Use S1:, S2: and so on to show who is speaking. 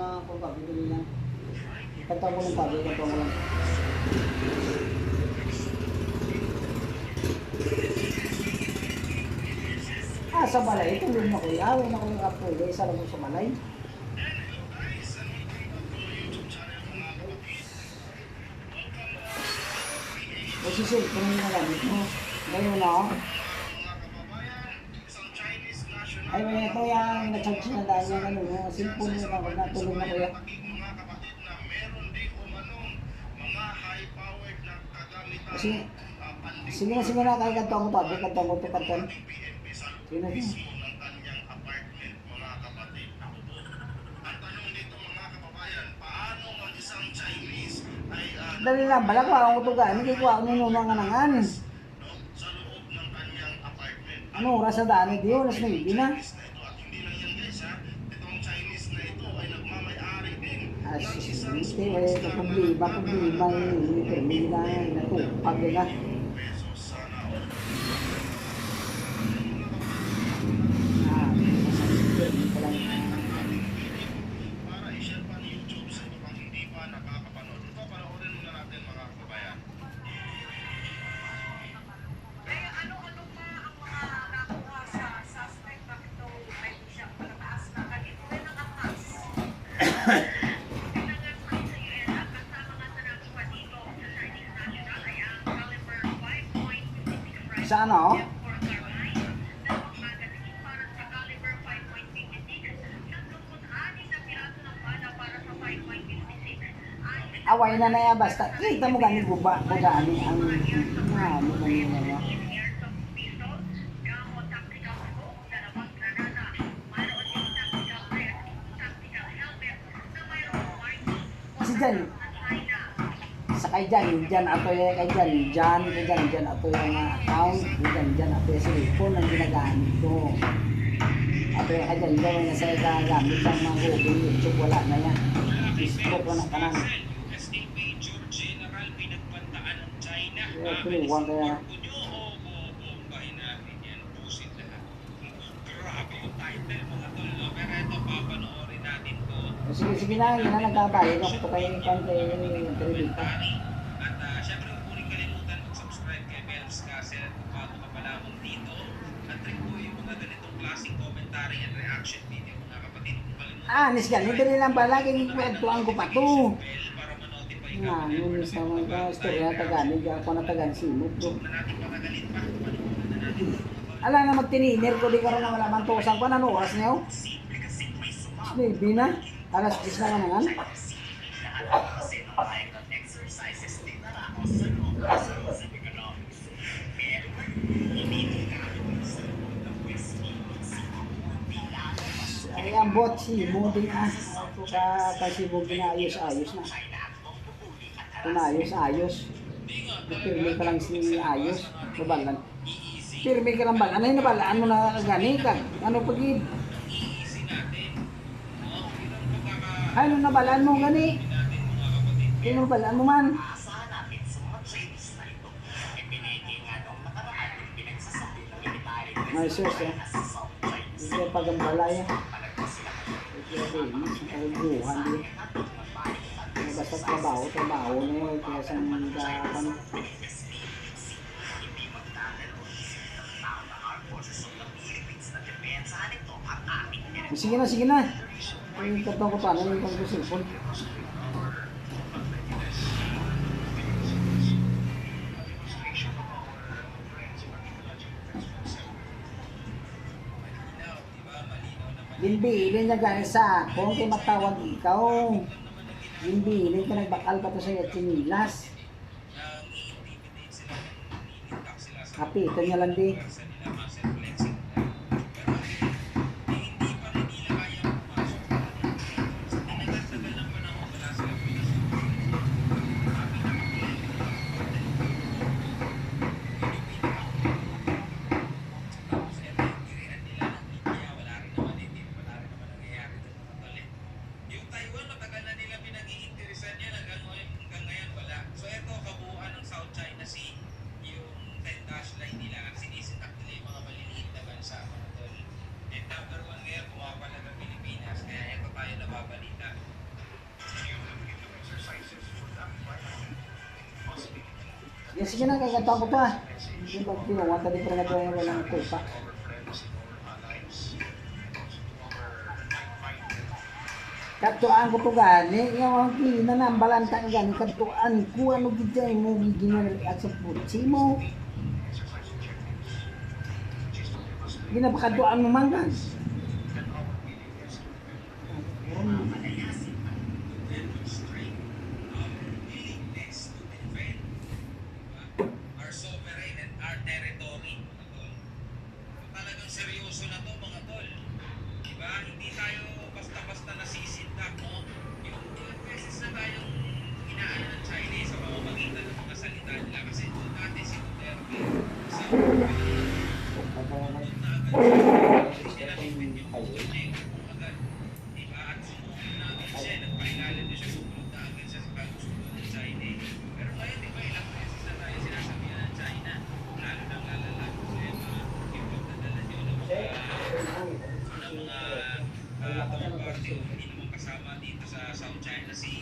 S1: na kung pabibili yan. Kanta mo lang tabi, kanta mo lang. Ah, sa balay, tulog na kuya. Awin ako yung apple, isa lang sa balay. Kasi sir, kung yung nagamit ngayon na ako. Ay, may ito yung na-charge na dahil yung ano, yung cellphone mo na natulog na kuya. Kasi, sige na, sige na, kaya kanto mo tabi, kanto mo ito, kanto. Sige na, sige. Dali lang, bala ko ako gani, kaya ko ako nununang nga nangan. Ano, oras na daan, di oras na hindi na. Ah, sisinte, eh, problema, problema, eh, termina, natupag na.
S2: 5.56, ay
S1: Away na na yan, basta. Kita mo gani guba, mo gani ang, ano, ano, ano, ano.
S2: airsoft
S1: dyan,
S2: sa
S1: sakay dyan, dyan ato yung kay dyan, dyan, kay dyan, dyan ato yung account, dyan, dyan ato yung cellphone ang ginagamit ko. Ato yung kay dyan, dyan yung nasa gagamit ang mga Google, YouTube, wala na yan. Facebook, wala ka na. Yeah, kinuha kaya.
S3: Korpo nyo o bombahin natin yan. Pusin lahat. Grabe yung title mga tol. No? Pero ito, papanoorin natin to.
S1: Sige, sige na, yun na nagkabayad ako ito kay Kante Tribita.
S3: Commentary. At uh, syempre, huwag po rin kalimutan mag-subscribe kay Bells Castle at kung bago ka pa lamang dito. At rin po yung mga ganitong klaseng commentary and reaction video mga kapatid.
S1: Ah, nis ganito dali lang pala, kaya kwentuhan ko pa to. Nga, yun sa mga istorya na tagani, kaya ako na tagan si mo.
S3: So, na natin patagalin pa. Panoorin na natin.
S1: Ala na magtininer ko, di ka rin na malaman to. Saan pa na no, oras niyo? Baby na. Alas 10 na naman. Ay, ang bot si mo din ah. Ka kasi mo ginaayos-ayos na. Pinayos-ayos. Pirmi ka lang si ayos. Nabalan. Pirmi ka lang balan. Ano yung nabalaan mo na gani ka? Ano pagid?
S3: Pagkaka...
S1: Ano nabalaan mo gani? Ano nabalaan mo man? May sus eh. Hindi pag ang balay. Ito yung ang buhan din. Basta trabaho, trabaho na yun. Kaya sa mga ano. Sige na, sige na. Ko pa, ano yung kong cellphone. Limbilin na gani sa akong kay matawag ikaw. Limbilin ka nagbakal pa to sa iyo chinilas. Kapitan niya lang di.
S3: Yan
S1: sige na, kaya ganito ko ah. Hindi ba kinuha, tadi pa na yung walang kulpa. Katuan ko to gani, yung kina na balantang gani, katuan ko ano gidya mo giginan at sa putsi mo. Ginapakatuan mo man
S3: seryoso na to mga tol. Diba? Hindi tayo basta-basta nasisindak, no? Yung ilang beses na tayong inaano ng Chinese sa pamamagitan ng mga salita nila. Kasi doon natin si Duterte sa pamamagitan na agad siya. Hindi na lang disease.